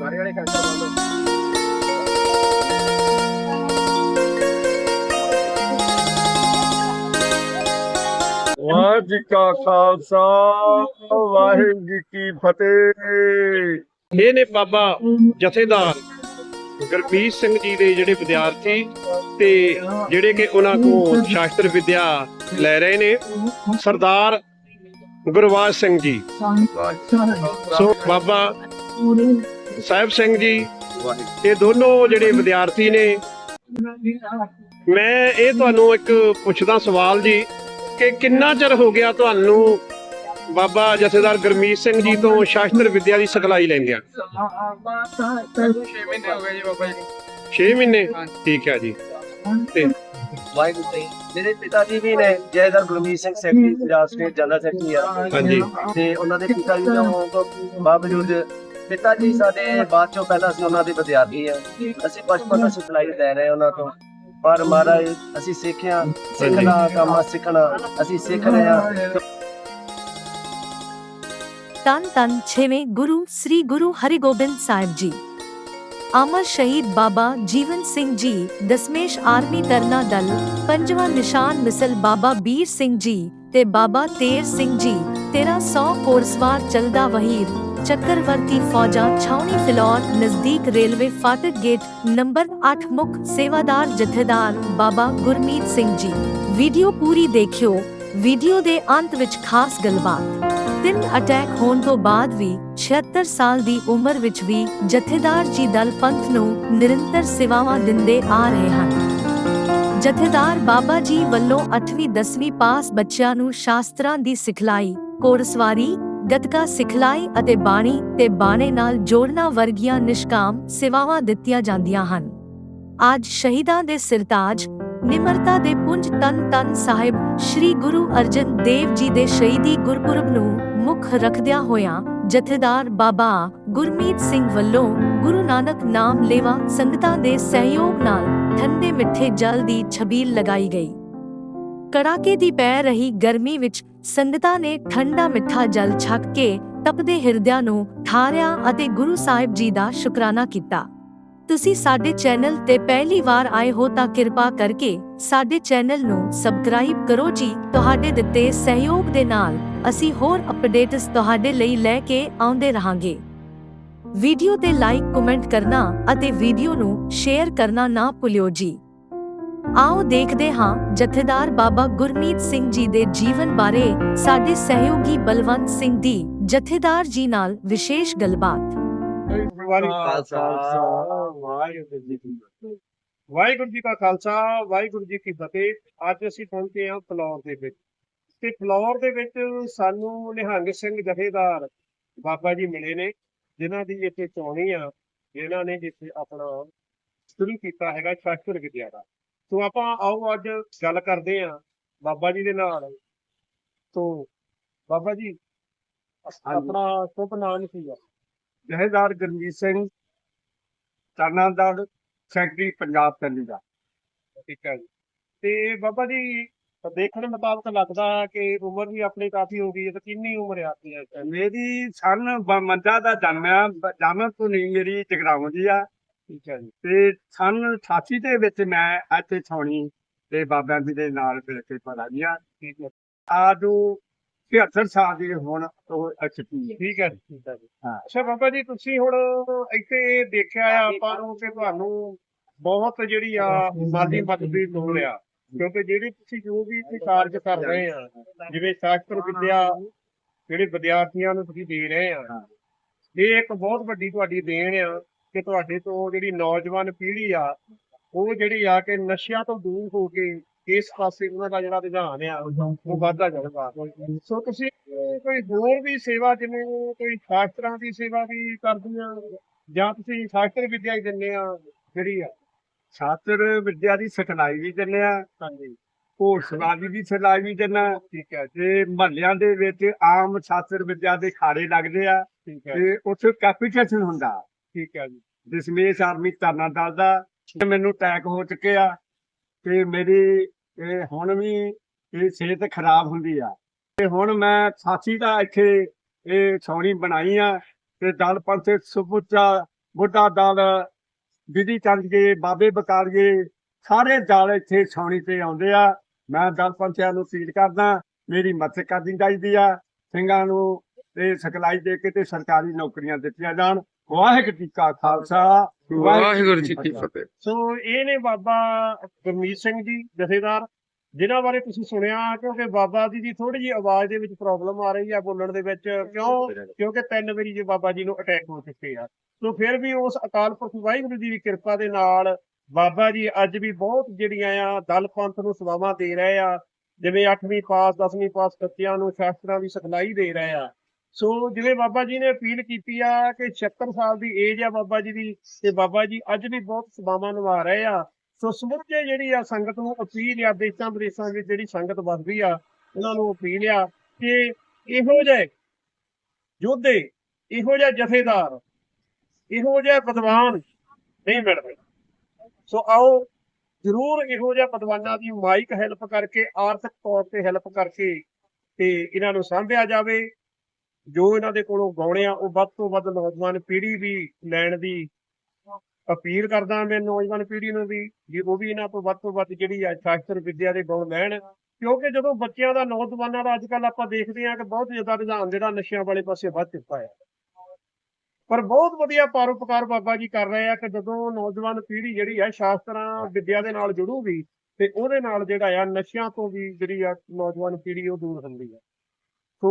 ਸਾਰੇ ਵਾਲੇ ਕੈਂਸਰ ਵੱਲੋਂ ਵਾਹਿਗੁਰੂ ਜੀ ਕਾ ਖਾਲਸਾ ਵਾਹਿਗੁਰੂ ਜੀ ਕੀ ਫਤਿਹ। ਇਹ ਨੇ ਬਾਬਾ ਜਥੇਦਾਰ ਗੁਰਮੀਤ ਸਿੰਘ ਜੀ ਦੇ ਜਿਹੜੇ ਵਿਦਿਆਰਥੀ ਤੇ ਜਿਹੜੇ ਕਿ ਉਹਨਾਂ ਕੋਲ ਸ਼ਾਸਤਰ ਵਿਦਿਆ ਲੈ ਰਹੇ ਨੇ ਸਰਦਾਰ ਗੁਰਵਾਜ ਸਿੰਘ ਜੀ। ਸੋ ਬਾਬਾ ਸਾਹਿਬ ਸਿੰਘ ਜੀ ਇਹ ਦੋਨੋਂ ਜਿਹੜੇ ਵਿਦਿਆਰਥੀ ਨੇ। ਮੈਂ ਇਹ ਤੁਹਾਨੂੰ ਇੱਕ ਪੁੱਛਦਾ ਸਵਾਲ ਜੀ ਕਿ ਕਿੰਨਾ ਚਿਰ ਹੋ ਗਿਆ ਤੁਹਾਨੂੰ ਬਾਬਾ ਜਥੇਦਾਰ ਗੁਰਮੀਤ ਸਿੰਘ ਜੀ ਤੋਂ ਸ਼ਾਸਤਰ ਵਿਦਿਆ ਦੀ ਸਿਖਲਾਈ ਲੈਂਦਿਆਂ? ਸਾਨੂੰ 6 ਮਹੀਨੇ ਹੋ ਗਏ ਜੀ ਬਾਬਾ ਜੀ। 6 ਮਹੀਨੇ? ਠੀਕ ਹੈ ਜੀ। ਤੇ ਵਾਹਿਗੁਰੂ ਜੀ ਮੇਰੇ ਪਿਤਾ ਜੀ ਵੀ ਨੇ Jathedar Gurmeet Singh secretary Punjab state general secretary ਆ। ਹਾਂਜੀ। ਤੇ ਉਹਨਾਂ ਦੇ ਪਿਤਾ ਜੀ ਦਾ ਤੋਂ ਬਾਵਜੂਦ ਪਿਤਾ ਜੀ ਸਾਡੇ ਬਾਅਦ ਚੋਂ ਪਹਿਲਾਂ ਅਸੀਂ ਉਹਨਾਂ ਦੇ ਵਿਦਿਆਰਥੀ ਆ। ਅਸੀਂ ਬਚਪਨ ਤੋਂ ਸਿਖਲਾਈ ਲੈ ਰਹੇ ਉਹਨਾਂ ਤੋਂ। ਪਰ ਮਹਾਰਾਜ ਅਸੀਂ ਸਿੱਖਿਆ ਸਿੱਖਣਾ ਕੰਮ ਸਿੱਖਣਾ ਅਸੀਂ ਸਿੱਖ ਰਹੇ ਆ ਤਨ ਤਨ ਛੇਵੇਂ ਗੁਰੂ ਸ੍ਰੀ ਗੁਰੂ ਹਰਿਗੋਬਿੰਦ ਸਾਹਿਬ ਜੀ। ਅਮਰ ਸ਼ਹੀਦ ਬਾਬਾ ਜੀਵਨ ਸਿੰਘ ਜੀ ਦਸਮੇਸ਼ ਆਰਮੀ ਤਰਨਾ ਦਲ ਪੰਜਵਾਂ ਨਿਸ਼ਾਨ ਮਿਸਲ ਬਾਬਾ ਵੀਰ ਸਿੰਘ ਜੀ ਤੇ ਬਾਬਾ ਤੇਰ ਸਿੰਘ ਜੀ 1300 ਕੋਰਸਵਾਰ ਚਲਦਾ ਵਹੀਰ। ਚੱਕਰਵਰਤੀ ਫੌਜਾਂ ਛਾਉਣੀ ਫਿਲੌਰ, ਨਜ਼ਦੀਕ ਰੇਲਵੇ ਫਾਟਕ ਗੇਟ, ਨੰਬਰ 8 ਮੁੱਖ ਸੇਵਾਦਾਰ ਜਥੇਦਾਰ ਬਾਬਾ ਗੁਰਮੀਤ ਸਿੰਘ ਜੀ। ਵੀਡੀਓ ਪੂਰੀ ਦੇਖਿਓ, ਵੀਡੀਓ ਦੇ ਅੰਤ ਵਿੱਚ ਖਾਸ ਗੱਲਬਾਤ। ਤਿੰਨ ਅਟੈਕ ਹੋਣ ਤੋਂ ਬਾਅਦ ਵੀ 76 ਸਾਲ ਦੀ ਉਮਰ ਵਿੱਚ ਵੀ ਜਥੇਦਾਰ ਜੀ ਦਲ ਪੰਥ ਨੂੰ ਨਿਰੰਤਰ ਸੇਵਾਵਾਂ ਦਿੰਦੇ ਆ ਰਹੇ ਹਨ। ਜਥੇਦਾਰ ਬਾਬਾ ਜੀ ਵੱਲੋਂ 8ਵੀਂ 10ਵੀਂ ਪਾਸ ਬੱਚਿਆਂ ਨੂੰ ਸ਼ਾਸਤਰਾਂ ਦੀ ਸਿਖਲਾਈ ਕੋਰਸਵਾਰੀ ਗਤਕਾ ਸਿਖਲਾਈ ਅਤੇ ਬਾਣੀ ਤੇ ਬਾਣੇ ਨਾਲ ਜੋੜਨਾ ਵਰਗੀਆਂ ਨਿਸ਼ਕਾਮ ਸੇਵਾਵਾਂ ਦਿੱਤੀਆਂ ਜਾਂਦੀਆਂ ਹਨ। ਅੱਜ ਸ਼ਹੀਦਾਂ ਦੇ ਸਿਰਤਾਜ, ਨਿਮਰਤਾ ਦੇ ਪੁੰਜ ਤਨ ਤਨ ਸਾਹਿਬ ਸ੍ਰੀ ਗੁਰੂ ਅਰਜਨ ਦੇਵ ਜੀ ਦੇ ਸ਼ਹੀਦੀ ਗੁਰਪੁਰਬ ਨੂੰ ਮੁੱਖ ਰੱਖਦਿਆਂ ਹੋਇਆਂ ਜਥੇਦਾਰ ਬਾਬਾ ਗੁਰਮੀਤ ਸਿੰਘ ਵੱਲੋਂ ਗੁਰੂ ਨਾਨਕ ਨਾਮ ਲੇਵਾ ਸੰਗਤਾਂ ਦੇ ਸਹਿਯੋਗ ਨਾਲ ਠੰਡੇ ਮਿੱਠੇ ਜਲ ਦੀ ਛਬੀਲ ਲਗਾਈ ਗਈ। ਕੜਾਕੇ ਦੀ ਪੈ ਰਹੀ ਗਰਮੀ ਵਿੱਚ ਸੰਗਤਾਂ ਨੇ ਠੰਡਾ ਮਿੱਠਾ ਜਲ ਛਕ ਕੇ ਤਪਦੇ ਹਿਰਦਿਆਂ ਨੂੰ ਠਾਰਿਆ ਅਤੇ ਗੁਰੂ ਸਾਹਿਬ ਜੀ ਦਾ ਸ਼ੁਕਰਾਨਾ ਕੀਤਾ। ਤੁਸੀਂ ਸਾਡੇ ਚੈਨਲ ਤੇ ਪਹਿਲੀ ਵਾਰ ਆਏ ਹੋ ਤਾਂ ਕਿਰਪਾ ਕਰਕੇ ਸਾਡੇ ਚੈਨਲ ਨੂੰ ਸਬਸਕ੍ਰਾਈਬ ਕਰੋ ਜੀ। ਤੁਹਾਡੇ ਦਿੱਤੇ ਸਹਿਯੋਗ ਦੇ ਨਾਲ ਅਸੀਂ ਹੋਰ ਅਪਡੇਟਸ ਤੁਹਾਡੇ ਲਈ ਲੈ ਕੇ ਆਉਂਦੇ ਰਹਾਂਗੇ। ਵੀਡੀਓ ਤੇ ਲਾਈਕ, ਕਮੈਂਟ ਕਰਨਾ ਅਤੇ ਵੀਡੀਓ ਨੂੰ ਸ਼ੇਅਰ ਕਰਨਾ ਨਾ ਭੁੱਲਿਓ ਜੀ। ਆਓ ਦੇਖਦੇ ਹਾਂ ਜਥੇਦਾਰ ਬਾਬਾ ਗੁਰਮੀਤ ਸਿੰਘ ਜੀ ਦੇ ਜੀਵਨ ਬਾਰੇ ਸਾਡੇ ਸਹਿਯੋਗੀ ਬਲਵੰਤ ਸਿੰਘ ਦੀ ਜਥੇਦਾਰ ਜੀ ਨਾਲ ਵਿਸ਼ੇਸ਼ ਗੱਲਬਾਤ। ਵਾਹਿਗੁਰੂ ਜੀ ਕਾ ਖਾਲਸਾ, ਵਾਹਿਗੁਰੂ ਜੀ ਕੀ ਫਤਿਹ। ਅੱਜ ਅਸੀਂ ਪਹੁੰਚੇ ਹਾਂ ਫਲੌਰ ਦੇ ਵਿੱਚ। ਤੇ ਫਲੌਰ ਦੇ ਵਿੱਚ ਸਾਨੂੰ ਨਿਹੰਗ ਸਿੰਘ ਜਥੇਦਾਰ ਬਾਬਾ ਜੀ ਮਿਲੇ ਨੇ, ਜਿਨ੍ਹਾਂ ਦੀ ਇੱਥੇ ਚੋਣੀ ਆ, ਜਿਨ੍ਹਾਂ ਨੇ ਜਿੱਥੇ ਆਪਣਾ ਸ਼ੁਰੂ ਕੀਤਾ ਹੈਗਾ ਸ਼ਾਸਤਰ ਵਿਦਿਆ ਦਾ ਸੋ ਆਪਾਂ ਆਓ ਅੱਜ ਗੱਲ ਕਰਦੇ ਹਾਂ ਬਾਬਾ ਜੀ ਦੇ ਨਾਲ। ਸੋ ਬਾਬਾ ਜੀ ਆਪਣਾ ਸ਼ੁਭ ਨਾਮ ਕੀ ਆ? ਜਹੇਦਾਰ ਗੁਰਮੀਤ ਸਿੰਘ ਤਰਨਾਦਲ ਸੈਕਟਰੀ ਪੰਜਾਬ ਚੰਡੀਗੜ੍ਹ ਠੀਕ ਹੈ ਜੀ। ਤੇ ਬਾਬਾ ਜੀ ਦੇਖਣ ਮੁਤਾਬਕ ਲੱਗਦਾ ਹੈ ਕਿ ਉਮਰ ਵੀ ਆਪਣੀ ਕਾਫੀ ਹੋ ਗਈ ਹੈ ਤੇ ਕਿੰਨੀ ਉਮਰ ਆ ਇਸ time? ਮੇਰੀ ਸਨ ਮੰਦਾ ਦਾ ਜਨਮਿਆ ਜਨਮ ਤੋਂ ਨਹੀਂ ਮੇਰੀ ਜਗਰਾਉਂ ਦੀ ਆ। ਠੀਕ ਹੈ ਜੀ। ਤੇ ਸਨ 88 ਦੇ ਵਿੱਚ ਮੈਂ ਇੱਥੇ ਛਾਉਣੀ ਤੇ ਬਾਬਿਆਂ ਜੀ ਦੇ ਨਾਲ ਮਿਲ ਕੇ ਪੜਾ ਗਿਆ ਠੀਕ ਹੈ। ਆਜੋ 76 ਸਾਲ ਦੀ ਹੁਣ ਉਹ ਹੈ। ਠੀਕ ਹੈ ਠੀਕ ਹੈ ਜੀ। ਹਾਂ। ਅੱਛਾ ਬਾਬਾ ਜੀ ਤੁਸੀਂ ਹੁਣ ਇੱਥੇ ਦੇਖਿਆ ਆ ਆਪਾਂ ਨੂੰ ਕਿ ਤੁਹਾਨੂੰ ਬਹੁਤ ਜਿਹੜੀ ਆ ਮਾਲੀ ਮਦਦ ਲੋੜ ਆ ਕਿਉਂਕਿ ਜਿਹੜੀ ਤੁਸੀਂ ਜੋ ਵੀ ਇੱਥੇ ਕਾਰਜ ਕਰ ਰਹੇ ਆ ਜਿਵੇਂ ਸ਼ਾਸਤਰ ਵਿਦਿਆ ਜਿਹੜੇ ਵਿਦਿਆਰਥੀਆਂ ਨੂੰ ਤੁਸੀਂ ਦੇ ਰਹੇ ਆ ਇਹ ਇੱਕ ਬਹੁਤ ਵੱਡੀ ਤੁਹਾਡੀ ਦੇਣ ਆ। ਕਿ ਤੁਹਾਡੇ ਤੋਂ ਜਿਹੜੀ ਨੌਜਵਾਨ ਪੀੜ੍ਹੀ ਆ ਉਹ ਜਿਹੜੀ ਆ ਕਿ ਨਸ਼ਿਆਂ ਤੋਂ ਦੂਰ ਹੋ ਕੇ ਇਸ ਪਾਸੇ ਉਹਨਾਂ ਦਾ ਜਿਹੜਾ ਰੁਝਾਨ ਆ ਉਹ ਵੱਧਦਾ ਜਾਊਗਾ ਸੋ ਤੁਸੀਂ ਕੋਈ ਹੋਰ ਵੀ ਸੇਵਾ ਜਿਵੇਂ ਕੋਈ ਸ਼ਾਸਤਰਾਂ ਦੀ ਸੇਵਾ ਵੀ ਕਰਦੇ ਆ ਜਾਂ ਤੁਸੀਂ ਸ਼ਾਸਤਰ ਵਿਦਿਆ ਹੀ ਦਿੰਦੇ ਆ ਜਿਹੜੀ ਆ? ਛਾਤਰ ਵਿਦਿਆ ਦੀ ਸਿਖਲਾਈ ਵੀ ਦਿੰਦੇ ਆ ਹਾਂਜੀ। ਘੋੜਸਵਾਰੀ ਦੀ ਵੀ ਸਿਖਲਾਈ ਵੀ ਦਿੰਦਾ ਠੀਕ ਹੈ। ਤੇ ਮਹੱਲਿਆਂ ਦੇ ਵਿੱਚ ਆਮ ਛਾਤਰ ਵਿਦਿਆ ਦੇ ਖਾੜੇ ਲੱਗਦੇ ਆ ਤੇ ਉੱਥੇ ਕੈਪੀਟੇਸ਼ਨ ਹੁੰਦਾ। ਠੀਕ ਹੈ ਜੀ। ਦਸਮੇਸ਼ ਆਰਮੀ ਤਰਨਾ ਦਲ ਦਾ ਮੈਨੂੰ ਅਟੈਕ ਹੋ ਚੁੱਕੇ ਆ। ਤੇ ਮੇਰੀ ਇਹ ਹੁਣ ਵੀ ਇਹ ਸਿਹਤ ਖਰਾਬ ਹੁੰਦੀ ਆ। ਤੇ ਹੁਣ ਮੈਂ ਸਾਥੀ ਦਾ ਇੱਥੇ ਇਹ ਛਾਉਣੀ ਬਣਾਈ ਆ, ਤੇ ਦਲ ਪੰਥ ਸੁਪੁੱਚਾ, ਬੁੱਢਾ ਦਲ ਵਿਧੀ ਚੰਦ ਜੀ ਬਾਬੇ ਬਕਾਲੀਏ, ਸਾਰੇ ਦਲ ਇੱਥੇ ਛਾਉਣੀ ਤੇ ਆਉਂਦੇ ਆ। ਮੈਂ ਦਲ ਪੰਚਾਇਤ ਨੂੰ ਅਪੀਲ ਕਰਦਾ, ਮੇਰੀ ਮਦਦ ਕਰਨੀ ਚਾਹੀਦੀ ਆ। ਸਿੰਘਾਂ ਨੂੰ ਤੇ ਸਿਖਲਾਈ ਦੇ ਕੇ ਤੇ ਸਰਕਾਰੀ ਨੌਕਰੀਆਂ ਦਿੱਤੀਆਂ ਜਾਣ। ਵਾਹਿਗੁਰੂ ਜੀ ਕਾ ਖਾਲਸਾ ਵਾਹਿਗੁਰੂ ਜੀ ਕੀ ਫਤਿਹ। ਸੋ ਇਹ ਨੇ ਬਾਬਾ ਗੁਰਮੀਤ ਸਿੰਘ ਜੀ ਜਥੇਦਾਰ ਜਿਨ੍ਹਾਂ ਬਾਰੇ ਤੁਸੀਂ ਸੁਣਿਆ ਕਿਉਂਕਿ ਬਾਬਾ ਜੀ ਦੀ ਥੋੜੀ ਜਿਹੀ ਆਵਾਜ਼ ਦੇ ਵਿੱਚ ਪ੍ਰੋਬਲਮ ਆ ਰਹੀ ਆ ਬੋਲਣ ਦੇ ਵਿੱਚ ਕਿਉਂ? ਕਿਉਂਕਿ ਤਿੰਨ ਵਾਰੀ ਜੀ ਬਾਬਾ ਜੀ ਨੂੰ ਅਟੈਕ ਹੋ ਚੁੱਕੇ ਆ। ਸੋ ਫਿਰ ਵੀ ਉਸ ਅਕਾਲ ਪੁਰਖ ਵਾਹਿਗੁਰੂ ਜੀ ਦੀ ਕਿਰਪਾ ਦੇ ਨਾਲ ਬਾਬਾ ਜੀ ਅੱਜ ਵੀ ਬਹੁਤ ਜਿਹੜੀਆਂ ਆ ਦਲ ਪੰਥ ਨੂੰ ਸੇਵਾਵਾਂ ਦੇ ਰਹੇ ਆ ਜਿਵੇਂ 8ਵੀਂ ਪਾਸ 10ਵੀਂ ਪਾਸ ਬੱਚਿਆਂ ਨੂੰ ਸ਼ਾਸਤਰਾਂ ਦੀ ਸਿਖਲਾਈ ਦੇ ਰਹੇ ਆ। ਸੋ ਜਿਵੇਂ ਬਾਬਾ ਜੀ ਨੇ ਅਪੀਲ ਕੀਤੀ ਆ ਕਿ 76 ਸਾਲ ਦੀ ਏਜ ਆ ਬਾਬਾ ਜੀ ਦੀ, ਤੇ ਬਾਬਾ ਜੀ ਅੱਜ ਵੀ ਬਹੁਤ ਸੇਵਾਵਾਂ ਨਿਭਾ ਰਹੇ ਆ। ਸੋ ਸਮੁੱਚੇ ਜਿਹੜੀ ਆ ਸੰਗਤ ਨੂੰ ਅਪੀਲ ਆ ਦੇਸ਼ਾਂ ਵਿਦੇਸ਼ਾਂ ਵਿੱਚ ਜਿਹੜੀ ਸੰਗਤ ਵੱਸਦੀ ਆ, ਉਹਨਾਂ ਨੂੰ ਅਪੀਲ ਆ ਕਿ ਇਹੋ ਜਿਹੇ ਯੋਧੇ, ਇਹੋ ਜਿਹੇ ਜਥੇਦਾਰ, ਇਹੋ ਜਿਹੇ ਵਿਦਵਾਨ ਨਹੀਂ ਮਿਲਦੇ। ਸੋ ਆਓ ਜ਼ਰੂਰ ਇਹੋ ਜਿਹੇ ਵਿਦਵਾਨਾਂ ਦੀ ਮਾਈਕ ਹੈਲਪ ਕਰਕੇ, ਆਰਥਿਕ ਤੌਰ ਤੇ ਹੈਲਪ ਕਰਕੇ ਤੇ ਇਹਨਾਂ ਨੂੰ ਸਾਂਭਿਆ ਜਾਵੇ। ਜੋ ਇਹਨਾਂ ਦੇ ਕੋਲੋਂ ਗਾਉਣੇ ਆ, ਉਹ ਵੱਧ ਤੋਂ ਵੱਧ ਨੌਜਵਾਨ ਪੀੜ੍ਹੀ ਵੀ ਲੈਣ ਦੀ ਅਪੀਲ ਕਰਦਾ ਮੈਂ ਨੌਜਵਾਨ ਪੀੜ੍ਹੀ ਨੂੰ ਵੀ ਜੇ ਉਹ ਵੀ ਇਹਨਾਂ ਤੋਂ ਵੱਧ ਤੋਂ ਵੱਧ ਜਿਹੜੀ ਆ ਸ਼ਾਸਤਰ ਵਿੱਦਿਆ ਦੇ ਗੁਣ ਲੈਣ। ਕਿਉਂਕਿ ਜਦੋਂ ਬੱਚਿਆਂ ਦਾ, ਨੌਜਵਾਨਾਂ ਦਾ ਅੱਜ ਆਪਾਂ ਦੇਖਦੇ ਹਾਂ ਕਿ ਬਹੁਤ ਜ਼ਿਆਦਾ ਰੁਝਾਨ ਜਿਹੜਾ ਨਸ਼ਿਆਂ ਵਾਲੇ ਪਾਸੇ ਵੱਧ ਚੁੱਕਾ ਹੈ। ਪਰ ਬਹੁਤ ਵਧੀਆ ਪਰਉਪਕਾਰ ਬਾਬਾ ਜੀ ਕਰ ਰਹੇ ਆ ਕਿ ਜਦੋਂ ਨੌਜਵਾਨ ਪੀੜ੍ਹੀ ਜਿਹੜੀ ਆ ਸ਼ਾਸਤਰਾਂ, ਵਿੱਦਿਆ ਦੇ ਨਾਲ ਜੁੜੂਗੀ, ਤੇ ਉਹਦੇ ਨਾਲ ਜਿਹੜਾ ਆ ਨਸ਼ਿਆਂ ਤੋਂ ਵੀ ਜਿਹੜੀ ਆ ਨੌਜਵਾਨ ਪੀੜ੍ਹੀ ਉਹ ਦੂਰ ਹੁੰਦੀ ਆ ਸੋ